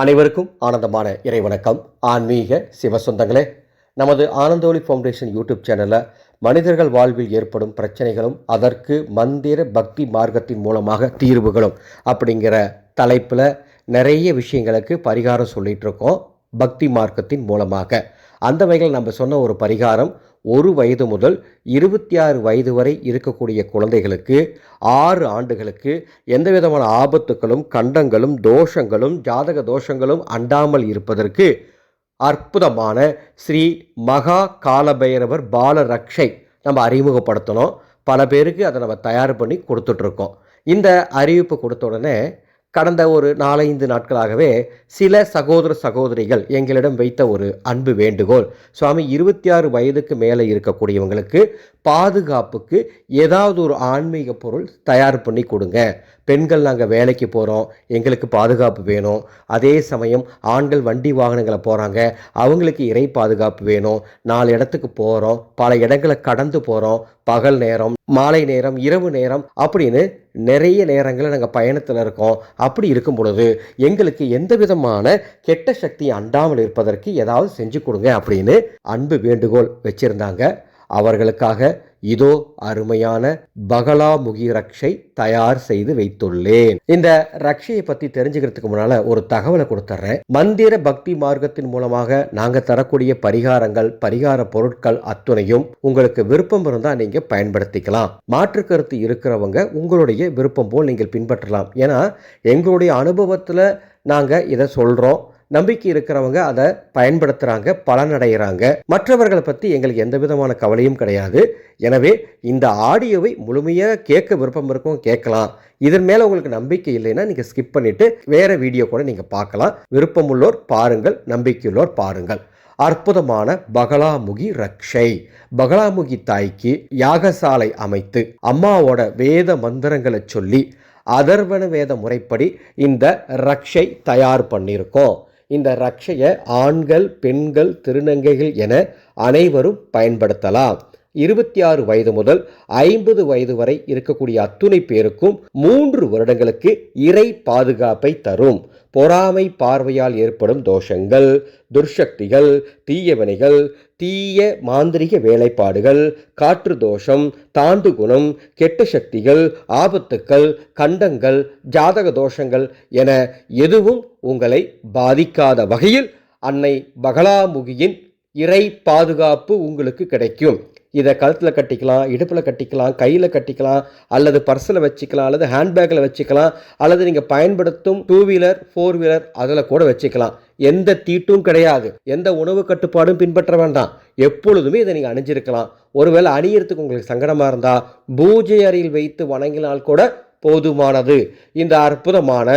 அனைவருக்கும் ஆனந்தமான இறைவணக்கம். ஆன்மீக சிவசொந்தங்களே நமது ஆனந்தோலி ஃபவுண்டேஷன் யூடியூப் சேனலில் மனிதர்கள் வாழ்வில் ஏற்படும் பிரச்சனைகளும் அதற்கு மந்திர பக்தி மார்க்கத்தின் மூலமாக தீர்வுகளும் அப்படிங்கிற தலைப்பில் நிறைய விஷயங்களுக்கு பரிகாரம் சொல்லிகிட்ருக்கோம் பக்தி மார்க்கத்தின் மூலமாக. அந்த வகையில் நம்ம சொன்ன ஒரு பரிகாரம் ஒரு வயது முதல் இருபத்தி ஆறு வயது வரை இருக்கக்கூடிய குழந்தைகளுக்கு ஆறு ஆண்டுகளுக்கு எந்த விதமான ஆபத்துக்களும் கண்டங்களும் தோஷங்களும் ஜாதக தோஷங்களும் அண்டாமல் இருப்பதற்கு அற்புதமான ஸ்ரீ மகா காலபைரவர் பால ரக்ஷை நம்ம அறிமுகப்படுத்தணும். பல பேருக்கு அதை நம்ம தயார் பண்ணி கொடுத்துட்ருக்கோம். இந்த அறிவிப்பு கொடுத்த உடனே கடந்த ஒரு நாலைந்து நாட்களாகவே சில சகோதர சகோதரிகள் எங்களிடம் வைத்த ஒரு அன்பு வேண்டுகோள். சுவாமி இருபத்தி ஆறு வயதுக்கு மேலே இருக்கக்கூடியவங்களுக்கு பாதுகாப்புக்கு ஏதாவது ஒரு ஆன்மீக பொருள் தயார் பண்ணி கொடுங்க. பெண்கள் நாங்கள் வேலைக்கு போகிறோம் எங்களுக்கு பாதுகாப்பு வேணும். அதே சமயம் ஆண்கள் வண்டி வாகனங்களை போகிறாங்க அவங்களுக்கு இறை பாதுகாப்பு வேணும். நாலு இடத்துக்கு போகிறோம் பல இடங்களை கடந்து போகிறோம் பகல் நேரம் மாலை நேரம் இரவு நேரம் அப்படின்னு நிறைய நேரங்களில் நாங்கள் பயணத்தில் இருக்கோம். அப்படி இருக்கும் பொழுது எங்களுக்கு எந்த விதமான கெட்ட சக்தி அண்டாமல் இருப்பதற்கு ஏதாவது செஞ்சு கொடுங்க அப்படின்னு அன்பு வேண்டுகோள் வச்சுருந்தாங்க. அவர்களுக்காக இதோ அருமையான பகலாமுகி ரக்ஷை தயார் செய்து வைத்துள்ளேன். இந்த ரக்ஷையை பத்தி தெரிஞ்சுக்கிறதுக்கு முன்னால ஒரு தகவலை கொடுத்துட்றேன் மந்திர பக்தி மார்க்கத்தின் மூலமாக நாங்க தரக்கூடிய பரிகாரங்கள் பரிகார பொருட்கள் அத்துணையும் உங்களுக்கு விருப்பம் இருந்தால் நீங்க பயன்படுத்திக்கலாம். மாற்று கருத்து இருக்கிறவங்க உங்களுடைய விருப்பம் போல் நீங்கள் பின்பற்றலாம். ஏன்னா எங்களுடைய அனுபவத்தில் நாங்கள் இதை சொல்கிறோம் நம்பிக்கை இருக்கிறவங்க அதை பயன்படுத்துகிறாங்க பலனடைகிறாங்க மற்றவர்களை பற்றி எங்களுக்கு எந்த விதமான கவலையும் கிடையாது. எனவே இந்த ஆடியோவை முழுமையாக கேட்க விருப்பம் இருக்கும் கேட்கலாம். இதன் மேலே உங்களுக்கு நம்பிக்கை இல்லைன்னா நீங்கள் ஸ்கிப் பண்ணிவிட்டு வேறு வீடியோ கூட நீங்கள் பார்க்கலாம். விருப்பமுள்ளோர் பாருங்கள் நம்பிக்கையுள்ளோர் பாருங்கள். அற்புதமான பகலாமுகி ரக்ஷை. பகலாமுகி தாய்க்கு யாகசாலை அமைத்து அம்மாவோட வேத மந்திரங்களை சொல்லி அதர்வன வேத முறைப்படி இந்த ரக்ஷை தயார் பண்ணியிருக்கோம். இந்த ரக்ஷையை ஆண்கள் பெண்கள் திருநங்கைகள் என அனைவரும் பயன்படுத்தலாம். இருபத்தி ஆறு வயது முதல் ஐம்பது வயது வரை இருக்கக்கூடிய அத்துணை பேருக்கும் மூன்று வருடங்களுக்கு இறை பாதுகாப்பை தரும். பொறாமை பார்வையால் ஏற்படும் தோஷங்கள் துர்சக்திகள் தீயவினைகள் தீய மாந்திரிக வேலைப்பாடுகள் காற்று தோஷம் தாண்டு குணம் கெட்ட சக்திகள் ஆபத்துக்கள் கண்டங்கள் ஜாதக தோஷங்கள் என எதுவும் உங்களை பாதிக்காத வகையில் அன்னை பகலாமுகியின் இறை பாதுகாப்பு உங்களுக்கு கிடைக்கும். இதை கழுத்தில் கட்டிக்கலாம் இடுப்பில் கட்டிக்கலாம் கையில் கட்டிக்கலாம் அல்லது பர்ஸில் வச்சுக்கலாம் அல்லது ஹேண்ட்பேக்கில் வச்சுக்கலாம் அல்லது நீங்கள் பயன்படுத்தும் டூ வீலர் ஃபோர் வீலர் அதில் கூட வச்சுக்கலாம். எந்த தீட்டும் கிடையாது. எந்த உணவு கட்டுப்பாடும் பின்பற்ற வேண்டாம். எப்பொழுதுமே இதை நீங்கள் அணிஞ்சிருக்கலாம். ஒருவேளை அணியறதுக்கு உங்களுக்கு சங்கடமாக இருந்தால் பூஜை அறையில் வைத்து வணங்கினால் கூட போதுமானது. இந்த அற்புதமான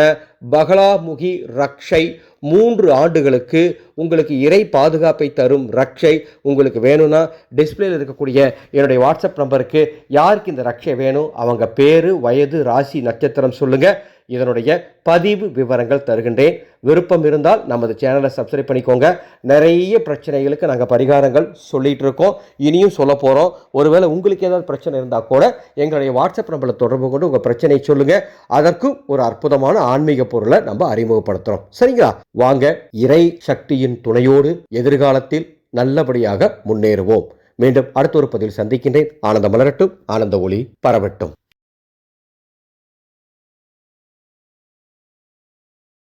பகலாமுகி ரக்ஷை மூன்று ஆண்டுகளுக்கு உங்களுக்கு இறை பாதுகாப்பை தரும் ரக்ஷை உங்களுக்கு வேணும்னா டிஸ்பிளேயில் இருக்கக்கூடிய என்னுடைய வாட்ஸ்அப் நம்பருக்கு யாருக்கு இந்த ரக்ஷை வேணும் அவங்க பேர் வயது ராசி நட்சத்திரம் சொல்லுங்கள் இதனுடைய பதிவு விவரங்கள் தருகின்றேன். விருப்பம் இருந்தால் நமது சேனலை சப்ஸ்கிரைப் பண்ணிக்கோங்க. நிறைய பிரச்சனைகளுக்கு நாங்கள் பரிகாரங்கள் சொல்லிகிட்டு இருக்கோம். இனியும் சொல்ல போகிறோம் ஒருவேளை உங்களுக்கு ஏதாவது பிரச்சனை இருந்தால் கூட எங்களுடைய வாட்ஸ்அப் நம்பரில் தொடர்பு கொண்டு உங்கள் பிரச்சனையை சொல்லுங்கள் அதற்கும் ஒரு அற்புதமான ஆன்மீக பொருளை நம்ம அறிமுகப்படுத்துகிறோம் சரிங்களா? வாங்க இறை சக்தியின் துணையோடு எதிர்காலத்தில் நல்லபடியாக முன்னேறுவோம். மீண்டும் அடுத்த ஒரு பதிவில் சந்திக்கின்றேன். ஆனந்த மலரட்டும் ஆனந்த ஒளி பரவட்டும்.